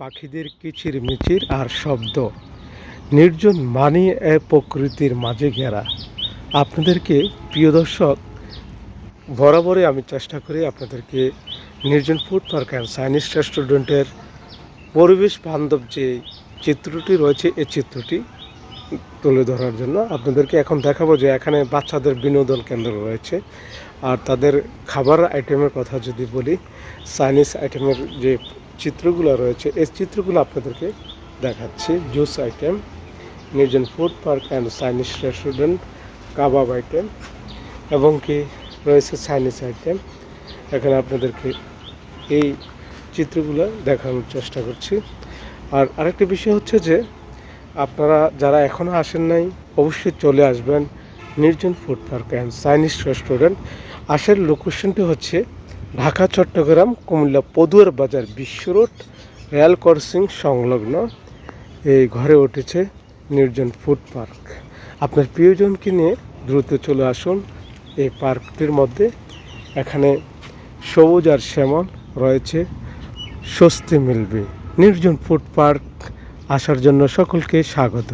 পাখিদের কিচির মিচির আর শব্দ। নির্জন মানি প্রকৃতির মাঝে ঘেরা। আপনাদেরকে, প্রিয় দর্শক, বরাবরই আমি চেষ্টা করি আপনাদেরকে নির্জন ফুড পার্ক অ্যান্ড সাইনিস রেস্টুরেন্টের পরিবেশ বান্ধব যে চিত্রটি রয়েছে এই চিত্রটি তুলে ধরার জন্য আপনাদেরকে এখন দেখাবো যে এখানে বাচ্চাদের বিনোদন কেন্দ্র রয়েছে। আর তাদের খাবার আইটেমের কথা যদি বলি চাইনিজ আইটেমের যে চিত্রগুলো রয়েছে। এই চিত্রগুলো আপনাদেরকে দেখাচ্ছি। Juice item Nirjon food park and Chinese restaurant, kebab item এবং কি রয়েছে চাইনিজ আইটেম। এখানে আপনাদেরকে এই চিত্রগুলো দেখানোর চেষ্টা করছি। আর আরেকটা বিষয় হচ্ছে যে, আপনারা যারা এখনও আসেন নাই, অবশ্যই চলে আসবেন Nirjon food park and Chinese restaurant. আসার লোকেশনটি হচ্ছে ঢাকা, চট্টগ্রাম, কুমিল্লা, পদুয়ার বাজার, বিশ্ব রোড রেল ক্রসিং সংলগ্ন এই ঘরে উঠেছে নির্জন ফুড পার্ক। আপনার প্রিয়জনকে নিয়ে দ্রুত চলে আসুন এই পার্কটির মধ্যে। এখানে সবুজ আর শ্যামল রয়েছে, স্বস্তি মিলবে। নির্জন ফুড পার্ক আসার জন্য সকলকে স্বাগত